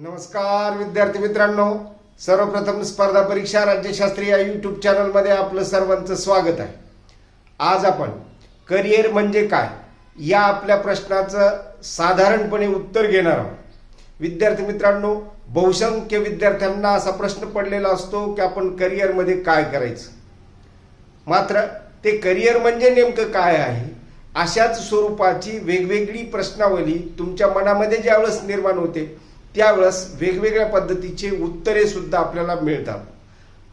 नमस्कार विद्यार्थी मित्रांनो. सर्वप्रथम स्पर्धा परीक्षा राज्यशास्त्री या यूट्यूब चॅनलमध्ये आपलं सर्वांचं स्वागत आहे. आज आपण करिअर म्हणजे काय या आपल्या प्रश्नाचं साधारणपणे उत्तर घेणार आहोत. विद्यार्थी मित्रांनो बहुसंख्य विद्यार्थ्यांना असा प्रश्न पडलेला असतो की आपण करिअरमध्ये काय करायचं? मात्र ते करिअर म्हणजे नेमकं काय आहे? अशाच स्वरूपाची वेगवेगळी प्रश्नावली तुमच्या मनामध्ये ज्यावेळेस निर्माण होते त्यावेळेस वेगवेगळ्या पद्धतीचे उत्तरे सुद्धा आपल्याला मिळतात.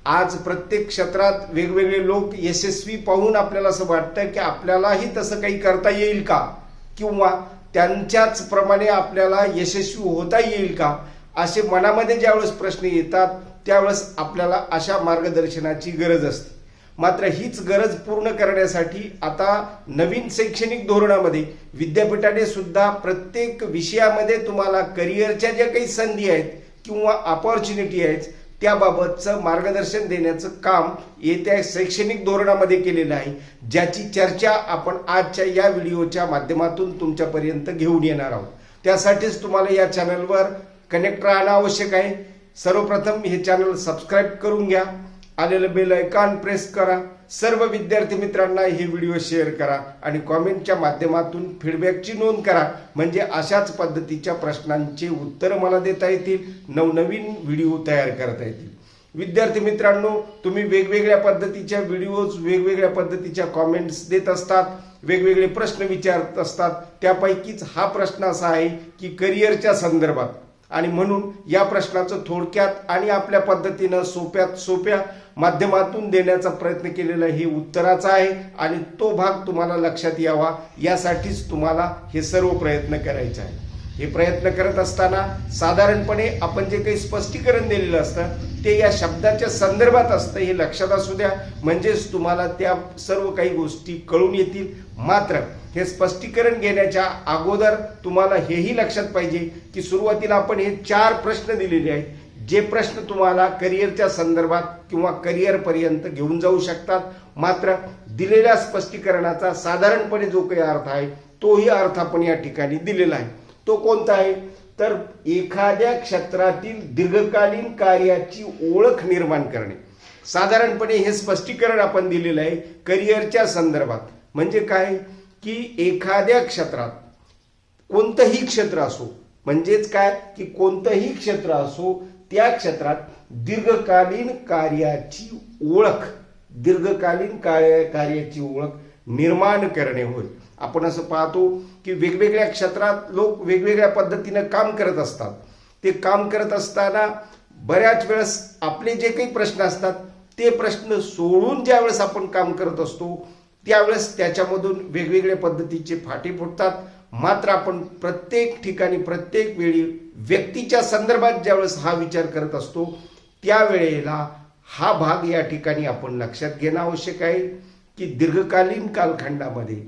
आज प्रत्येक क्षेत्रात वेगवेगळे लोक यशस्वी पाहून आपल्याला असं वाटतं की आपल्यालाही तसं काही करता येईल का? किंवा त्यांच्याच प्रमाणे आपल्याला यशस्वी होता येईल का? असे मनामध्ये ज्यावेळेस प्रश्न येतात त्यावेळेस आपल्याला अशा मार्गदर्शनाची गरज असते. मात्र हीच गरज पूर्ण करण्यासाठी आता नवीन शैक्षणिक धोरणामध्ये विद्यापीठाने सुद्धा प्रत्येक विषयामध्ये तुम्हाला करिअरच्या ज्या काही संधी आहेत किंवा अपॉर्च्युनिटी आहेत त्याबाबतचं मार्गदर्शन देण्याचं काम येत्या शैक्षणिक धोरणामध्ये केलेलं आहे ज्याची चर्चा आपण आजच्या या व्हिडिओच्या माध्यमातून तुमच्यापर्यंत घेऊन येणार आहोत. त्यासाठीच तुम्हाला या चॅनलवर कनेक्ट राहणं आवश्यक आहे. सर्वप्रथम हे चॅनल सबस्क्राईब करून घ्या. आलेलं बेल ऐकॉन प्रेस करा. सर्व विद्यार्थी मित्रांना हे व्हिडिओ शेअर करा आणि कॉमेंटच्या माध्यमातून फीडबॅकची नोंद करा. म्हणजे अशाच पद्धतीच्या प्रश्नांचे उत्तर मला देता येतील नवनवीन व्हिडिओ तयार करता येतील. विद्यार्थी मित्रांनो तुम्ही वेगवेगळ्या पद्धतीच्या व्हिडिओज वेगवेगळ्या पद्धतीच्या कॉमेंट्स देत असतात वेगवेगळे प्रश्न विचारत असतात. त्यापैकीच हा प्रश्न असा आहे की करिअरच्या संदर्भात. आणि म्हणून या प्रश्नाचं थोडक्यात आणि आपल्या पद्धतीनं सोप्यात सोप्या माध्यमातून देण्याचा प्रयत्न केलेला हे उत्तराचा आहे आणि तो भाग तुम्हाला लक्षात यावा. यासाठीच तुम्हाला हे सर्व प्रयत्न करायचे आहे हे प्रयत्न करत असताना साधारणपणे आपण जे काही स्पष्टीकरण दिलेलं असतं ते या शब्दाच्या संदर्भात असतं हे लक्षात असू द्या. म्हणजेच तुम्हाला त्या सर्व काही गोष्टी कळून येतील. मात्र हे स्पष्टीकरण घेण्याच्या अगोदर तुम्हाला हेही लक्षात पाहिजे की सुरुवातीला आपण हे चार प्रश्न दिलेले आहेत. जे प्रश्न तुम्हाला करिअरच्या संदर्भात किंवा करिअरपर्यंत घेऊन जाऊ शकतात मात्र दिलेल्या स्पष्टीकरणाचा साधारणपणे जो काही अर्थ आहे तोही अर्थ आपण या ठिकाणी दिलेला आहे. तो कोणता आहे? तर एखाद्या क्षेत्रातील दीर्घकालीन कार्याची ओळख निर्माण करणे. साधारणपणे हे स्पष्टीकरण आपण दिलेलं आहे करिअरच्या संदर्भात. म्हणजे काय? की एखाद्या क्षेत्रात कोणतंही क्षेत्र असो म्हणजेच काय? की कोणतंही क्षेत्र असो त्या क्षेत्रात दीर्घकालीन कार्याची ओळख दीर्घकालीन कार्य कार्याची ओळख निर्माण करणे होय. आपण असं पाहतो की वेगवेगळ्या क्षेत्रात लोक वेगवेगळ्या पद्धतीनं काम करत असतात. ते काम करत असताना बऱ्याच वेळेस आपले जे काही प्रश्न असतात ते प्रश्न सोडून ज्यावेळेस आपण काम करत असतो त्यावेळेस त्याच्यामधून वेगवेगळ्या पद्धतीचे फाटे फुटतात. मात्र आपण प्रत्येक ठिकाणी प्रत्येक वेळी व्यक्तीच्या संदर्भात ज्यावेळेस हा विचार करत असतो त्यावेळेला हा भाग या ठिकाणी आपण लक्षात घेणं आवश्यक आहे की दीर्घकालीन कालखंडामध्ये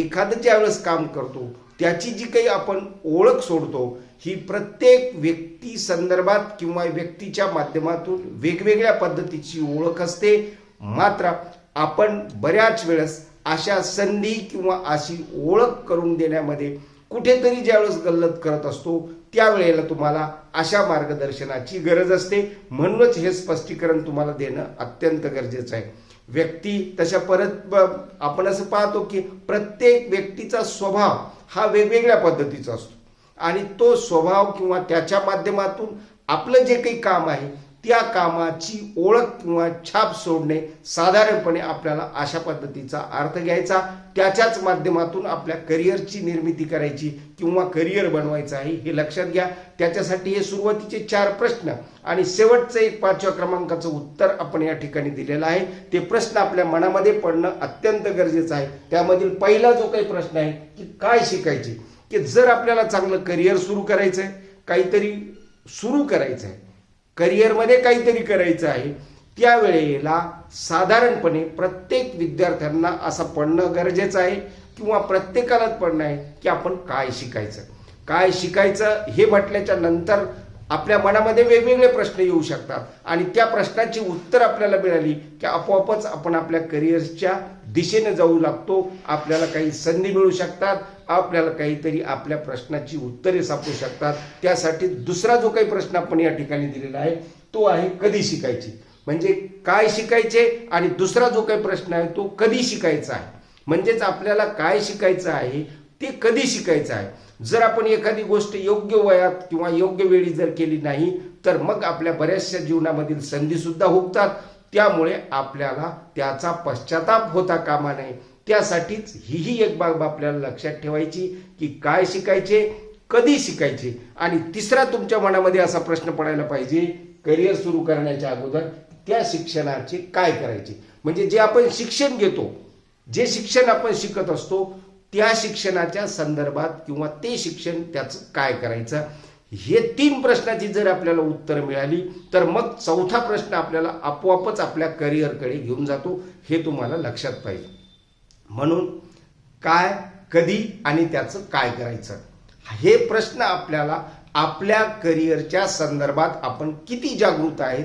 एखादं ज्यावेळेस काम करतो त्याची जी काही आपण ओळख सोडतो ही प्रत्येक व्यक्ती संदर्भात किंवा व्यक्तीच्या माध्यमातून वेगवेगळ्या पद्धतीची ओळख असते. मात्र आपण बऱ्याच वेळेस अशा संधी किंवा अशी ओळख करून देण्यामध्ये कुठेतरी ज्यावेळेस गल्लत करत असतो त्यावेळेला तुम्हाला अशा मार्गदर्शनाची गरज असते. म्हणूनच हे स्पष्टीकरण तुम्हाला देणं अत्यंत गरजेचं आहे. व्यक्ती तशा परत आपण असं पाहतो की प्रत्येक व्यक्तीचा स्वभाव हा वेगवेगळ्या पद्धतीचा असतो. आणि तो स्वभाव किंवा त्याच्या माध्यमातून आपलं जे काही काम आहे त्या कामाची ओळख किंवा छाप सोडणे साधारणपणे आपल्याला अशा पद्धतीचा अर्थ घ्यायचा. त्याच्याच माध्यमातून आपल्या करिअरची निर्मिती करायची किंवा करिअर बनवायचं आहे हे लक्षात घ्या. त्याच्यासाठी हे सुरुवातीचे चार प्रश्न आणि शेवटचं एक पाचव्या क्रमांकाचं उत्तर आपण या ठिकाणी दिलेलं आहे. ते प्रश्न आपल्या मनामध्ये पडणं अत्यंत गरजेचं आहे. त्यामधील पहिला जो काही प्रश्न आहे की काय शिकायचे? की जर आपल्याला चांगलं करिअर सुरू करायचं आहे काहीतरी सुरू करायचं आहे करिअरमध्ये काहीतरी करायचं आहे. त्यावेळेला साधारणपणे प्रत्येक विद्यार्थ्यांना असं पडणं गरजेचं आहे किंवा प्रत्येकालाच पडणं आहे की आपण काय शिकायचं. काय शिकायचं हे म्हटल्याच्या नंतर आपल्या मनामध्ये वेगवेगळे प्रश्न येऊ शकतात. आणि त्या प्रश्नाची उत्तर आपल्याला मिळाली की आपोआपच आपण आपल्या करिअरच्या दिशेने जाऊ लागतो. आपल्याला काही संधी मिळू शकतात. आपल्याला काहीतरी आपल्या प्रश्नाची उत्तरे सापडू शकतात. त्यासाठी दुसरा जो काही प्रश्न आपण या ठिकाणी दिलेला आहे तो आहे कधी शिकायची? म्हणजे काय शिकायचे आणि दुसरा जो काही प्रश्न आहे तो कधी शिकायचा आहे? म्हणजेच आपल्याला काय शिकायचं आहे ते कधी शिकायचं आहे? जर आपण एखादी गोष्ट योग्य वयात किंवा योग्य वेळी जर केली नाही तर मग आपल्या बऱ्याचशा जीवनामधील संधी सुद्धा हुकतात त्यामुळे आपल्याला त्याचा पश्चाताप होता कामा नये. त्यासाठीच हीही एक बाब आपल्याला लक्षात ठेवायची की काय शिकायचे कधी शिकायचे आणि तिसरा तुमच्या मनामध्ये असा प्रश्न पडायला पाहिजे करिअर सुरू करण्याच्या अगोदर त्या शिक्षणाचे काय करायचे? म्हणजे जे आपण शिक्षण घेतो जे शिक्षण आपण शिकत असतो त्या शिक्षणाच्या संदर्भात किंवा ते शिक्षण त्याचं काय करायचं? हे तीन प्रश्नाची जर आपल्याला उत्तर मिळाली तर मग चौथा प्रश्न आपल्याला आपोआपच आपल्या करिअरकडे घेऊन जातो हे तुम्हाला लक्षात पाहिजे. म्हणून काय कधी आणि त्याचं काय करायचं? हे प्रश्न आपल्याला आपल्या करिअरच्या संदर्भात आपण किती जागृत आहेत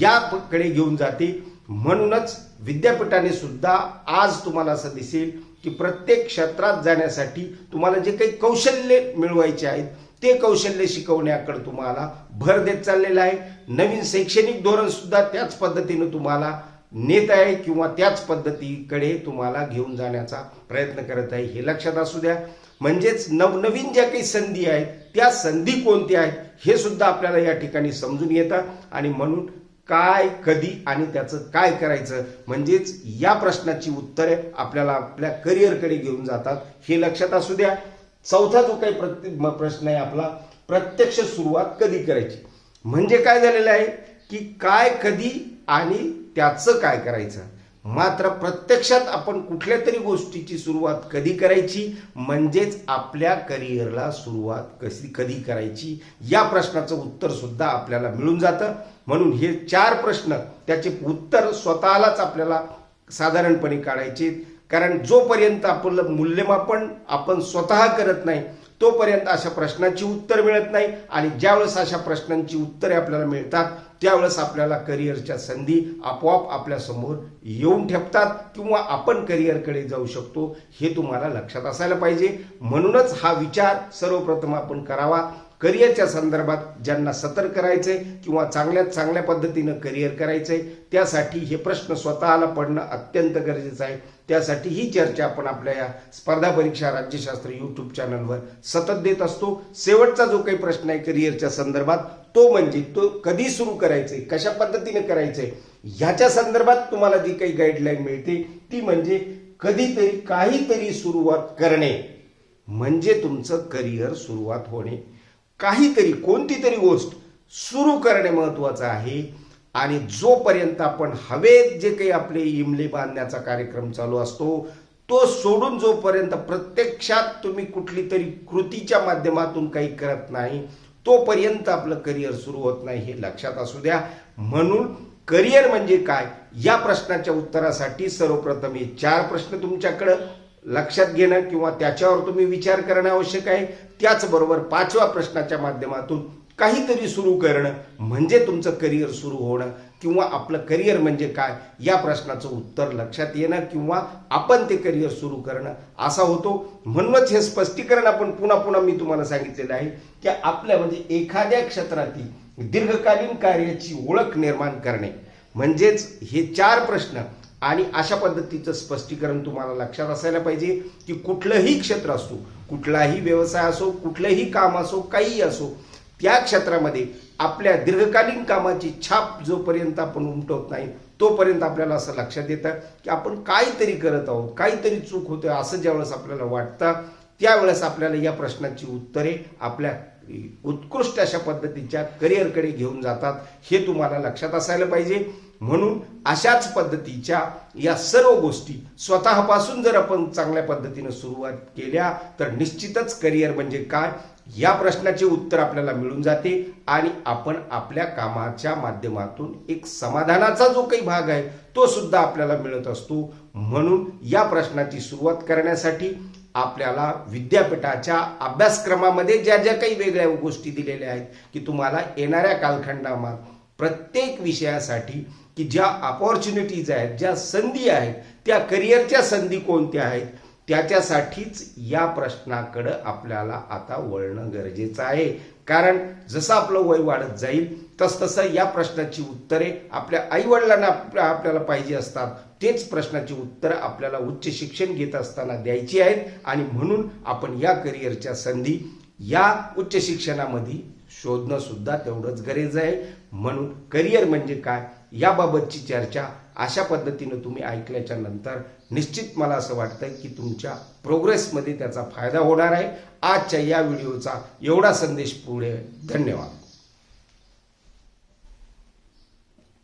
याकडे घेऊन जाते म्हणूनच विद्यापीठाने सुद्धा आज तुम्हाला असं दिसेल की प्रत्येक क्षेत्रात जाण्यासाठी तुम्हाला जे काही कौशल्य मिळवायचे आहेत ते कौशल्य शिकवण्याकडे तुम्हाला भर देत चाललेला आहे. नवीन शैक्षणिक धोरण सुद्धा त्याच पद्धतीनं तुम्हाला नेत आहे किंवा त्याच पद्धतीकडे तुम्हाला घेऊन जाण्याचा प्रयत्न करत आहे. हे लक्षात असू द्या. म्हणजेच नवनवीन ज्या काही संधी आहेत त्या संधी कोणत्या आहेत हे सुद्धा आपल्याला या ठिकाणी समजून येतं. आणि म्हणून काय कधी आणि त्याचं काय करायचं म्हणजेच या प्रश्नाची उत्तरे आपल्याला आपल्या करिअरकडे घेऊन जातात. हे लक्षात असू द्या. चौथा जो काही प्रश्न आहे आपला प्रत्यक्ष सुरुवात कधी करायची? म्हणजे काय झालेलं आहे? की काय कधी आणि त्याचं काय करायचं? मात्र प्रत्यक्षात आपण कुठल्या तरी गोष्टीची सुरुवात कधी करायची? म्हणजेच आपल्या करिअरला सुरुवात कशी कधी करायची? या प्रश्नाचं उत्तर सुद्धा आपल्याला मिळून जातं. म्हणून हे चार प्रश्न त्याचे उत्तर स्वतःलाच आपल्याला साधारणपणे काढायचे कारण जोपर्यंत आपलं मूल्यमापन आपण स्वतः करत नाही तोपर्यंत अशा प्रश्नांची उत्तर मिळत नाही आणि ज्यावेळेस अशा प्रश्नांची उत्तरे आपल्याला मिळतात त्यावेळेस आपल्याला करिअरच्या संधी आपोआप आपल्यासमोर येऊन ठेपतात किंवा आपण करिअरकडे जाऊ शकतो हे तुम्हाला लक्षात असायला पाहिजे. म्हणूनच हा विचार सर्वप्रथम आपण करावा. करिअरच्या संदर्भात ज्यांना सतर्क करायचंय किंवा चांगल्यात चांगल्या पद्धतीनं करिअर करायचंय त्यासाठी हे प्रश्न स्वतःला पडणं अत्यंत गरजेचं आहे. त्यासाठी ही चर्चा आपण आपल्या या स्पर्धा परीक्षा राज्यशास्त्र युट्यूब चॅनलवर सतत देत असतो. शेवटचा जो काही प्रश्न आहे करिअरच्या संदर्भात तो म्हणजे तो कधी सुरू करायचंय कशा पद्धतीने करायचंय ह्याच्या संदर्भात तुम्हाला जी काही गाईडलाईन मिळते ती म्हणजे कधीतरी काहीतरी सुरुवात करणे. म्हणजे तुमचं करिअर सुरुवात होणे. काहीतरी कोणती तरी गोष्ट सुरू करणे महत्वाचं आहे. आणि जोपर्यंत आपण हवेत जे काही आपले इमले बांधण्याचा कार्यक्रम चालू असतो तो सोडून जोपर्यंत प्रत्यक्षात तुम्ही कुठली तरी कृतीच्या माध्यमातून काही करत नाही तोपर्यंत आपलं करिअर सुरू होत नाही हे लक्षात असू द्या. म्हणून करिअर म्हणजे काय? या प्रश्नाच्या उत्तरासाठी सर्वप्रथम हे चार प्रश्न तुमच्याकडं. लक्षात घेणं किंवा त्याच्यावर तुम्ही विचार करणं आवश्यक आहे. त्याचबरोबर पाचव्या प्रश्नाच्या माध्यमातून काहीतरी सुरू करणं म्हणजे तुमचं करिअर सुरू होणं किंवा आपलं करिअर म्हणजे काय या प्रश्नाचं उत्तर लक्षात येणं किंवा आपण ते करिअर सुरू करणं असा होतो. म्हणूनच हे स्पष्टीकरण आपण पुन्हा पुन्हा मी तुम्हाला सांगितलेलं आहे की आपल्या म्हणजे एखाद्या क्षेत्रातील दीर्घकालीन कार्याची ओळख निर्माण करणे म्हणजेच हे चार प्रश्न आणि अशा पद्धतीचं स्पष्टीकरण तुम्हाला लक्षात असायला पाहिजे की कुठलंही क्षेत्र असो कुठलाही व्यवसाय असो कुठलंही काम असो काहीही असो त्या क्षेत्रामध्ये आपल्या दीर्घकालीन कामाची छाप जोपर्यंत आपण उमटवत नाही तोपर्यंत आपल्याला असं लक्षात येतं की आपण काहीतरी करत आहोत काहीतरी चूक होते असं ज्यावेळेस आपल्याला वाटतं त्यावेळेस आपल्याला या प्रश्नाची उत्तरे आपल्या उत्कृष्ट अशा पद्धतीच्या करिअरकडे घेऊन जातात हे तुम्हाला लक्षात असायला पाहिजे. म्हणून अशाच पद्धतीच्या या सर्व गोष्टी स्वतःपासून जर आपण चांगल्या पद्धतीनं सुरुवात केल्या तर निश्चितच करिअर म्हणजे काय? या प्रश्नाचे उत्तर आपल्याला मिळून जाते आणि आपण आपल्या कामाच्या माध्यमातून एक समाधानाचा जो काही भाग आहे तो सुद्धा आपल्याला मिळत असतो. म्हणून या प्रश्नाची सुरुवात करण्यासाठी आपल्याला विद्यापीठाच्या अभ्यासक्रमामध्ये ज्या ज्या काही वेगळ्या गोष्टी दिलेल्या आहेत की तुम्हाला येणाऱ्या कालखंडामध्ये प्रत्येक विषयासाठी की ज्या अपॉर्च्युनिटीज आहेत ज्या संधी आहेत त्या करिअरच्या संधी कोणत्या आहेत त्याच्यासाठीच या प्रश्नाकडं आपल्याला आता वळणं गरजेचं आहे. कारण जसं आपलं वय वाढत जाईल तसतसं या प्रश्नाची उत्तरे आपल्या आईवडिलांना आपल्या- आपल्याला पाहिजे असतात. तेच प्रश्नाची उत्तरं आपल्याला उच्च शिक्षण घेत असताना द्यायची आहेत. आणि म्हणून आपण या करिअरच्या संधी या उच्च शिक्षणामध्ये शोधणं सुद्धा तेवढंच गरज आहे. म्हणून करिअर म्हणजे काय? याबाबतची चर्चा अशा पद्धतीनं तुम्ही ऐकल्याच्या नंतर निश्चित मला असं वाटतं की तुमच्या प्रोग्रेसमध्ये त्याचा फायदा होणार आहे. आजच्या या व्हिडिओचा एवढा संदेश पुढे. धन्यवाद.